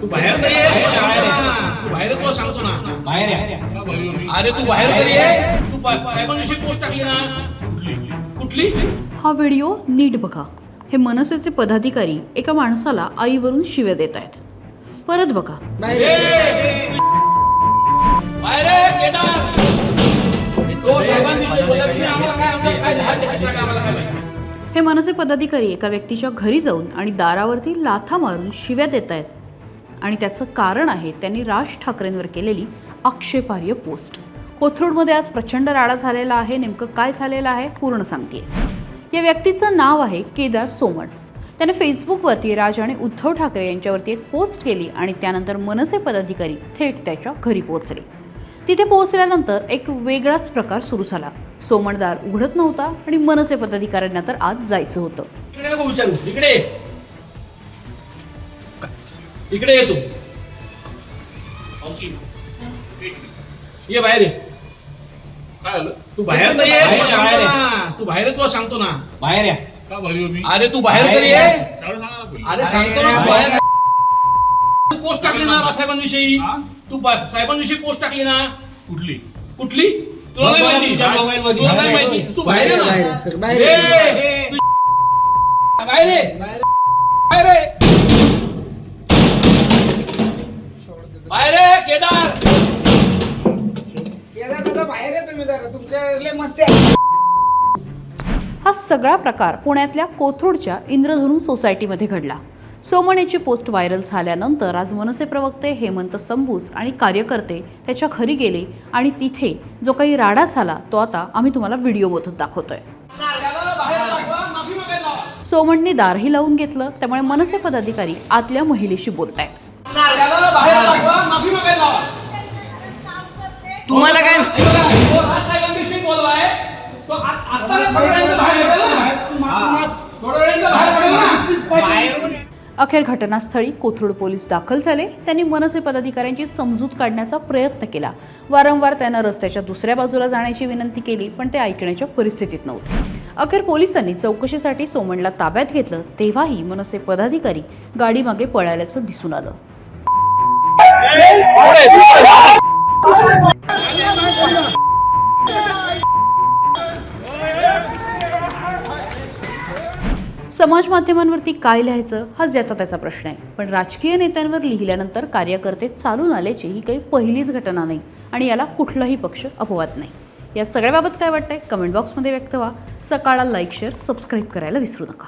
तू बाहेर तरी ये तुला सांगतो ना. तू बाहेर तुला सांगतो ना. बाहेर या. अरे तू बाहेर तरी ये. तू बा- साहेबांविषयी पोस्ट टाकली ना. कुठली? हा व्हिडिओ नीट बघा. हे मनसेचे पदाधिकारी एका माणसाला आईवरून शिव्या देत आहेत परत बघा. ए! बाहेर ये, get out. तो साहेबांविषयी बोलला तुम्ही आम्हाला काय आमच्या काय दहा केसेस टाका आम्हाला काय माहिती? हे मनसे पदाधिकारी एका व्यक्तीच्या घरी जाऊन आणि दारावरती लाथा मारून शिव्या देत आहेत आणि त्याचं कारण आहे त्यांनी राज ठाकरेंवर केलेली आक्षेपार्ह पोस्ट. कोथरूडमध्ये आज प्रचंड राडा झालेला आहे. नेमकं काय झालेलं आहे पूर्ण सांगते. या व्यक्तीचं नाव आहे केदार सोमण. त्याने फेसबुकवरती राज आणि उद्धव ठाकरे यांच्यावरती एक पोस्ट केली आणि त्यानंतर मनसे पदाधिकारी थेट त्याच्या घरी पोहोचले. तिथे पोहोचल्यानंतर एक वेगळाच प्रकार सुरू झाला. सोमणदार उघडत नव्हता आणि मनसे पदाधिकाऱ्यांना तर आज जायचं होतं. इकडे इकडे ये. बाहेर ये काय तू बाहेर तरी ये बाहेर तुला. ना तू बाहेर तुला सांगतो ना बाहेर या का भरी हो मी अरे तू बाहेर तरी ये. ये त्यावेळेस सांगा ना पहिले. अरे सांगतो ना तू बाहेर तू पोस्ट टाकली ना साहेबांविषयी हा? तू बा- साहेबांविषयी पोस्ट टाकली ना कुठली कुठली तुला बघ नाही बरं माहिती तुझ्या मोबाईलमध्ये. तुला नाही बाहेर माहिती ये. तू बाहेर ये ना बाहेर बाहेर ये. ए, तू- बाहेर ये. बाहेर ये. बाहेर केदार! केदार दादा बाहेर आहे तुम्ही जरा. तुमच्या लय मस्ती आहे हा सगळा प्रकार पुण्यातल्या कोथरूडच्या इंद्रधनु सोसायटीमध्ये घडला. सोमण याची पोस्ट व्हायरल झाल्यानंतर आज मनसे प्रवक्ते हेमंत संबूस आणि कार्यकर्ते त्याच्या घरी गेले आणि तिथे जो काही राडा झाला तो आता आम्ही तुम्हाला व्हिडिओमधून दाखवतोय. त्याला बाहेर पाठवा, माफी मागायला लावा. सोमणने दारही लावून घेतलं त्यामुळे मनसे पदाधिकारी आतल्या महिलेशी बोलतायत. त्याला बाहेर पाठवा, पडेल ना. अखेर घटनास्थळी कोथरूड पोलीस दाखल झाले. त्यांनी मनसे पदाधिकाऱ्यांची समजूत काढण्याचा प्रयत्न केला. वारंवार त्यांना रस्त्याच्या दुसऱ्या बाजूला जाण्याची विनंती केली पण ते ऐकण्याच्या परिस्थितीत नव्हते. अखेर पोलिसांनी चौकशीसाठी सोमणला ताब्यात घेतलं तेव्हाही मनसे पदाधिकारी गाडीमागे पळाल्याचं दिसून आलं. समाज माध्यमांवरती काय लिहायचं हा ज्याचा त्याचा प्रश्न आहे. पण राजकीय नेत्यांवर लिहिल्यानंतर कार्यकर्ते चालून आल्याची ही काही पहिलीच घटना नाही आणि याला कुठलाही पक्ष अपवाद नाही. या सगळ्याबाबत काय वाटतंय? कमेंट बॉक्समध्ये व्यक्त व्हा. सकाळला लाईक शेअर सबस्क्राईब करायला विसरू नका.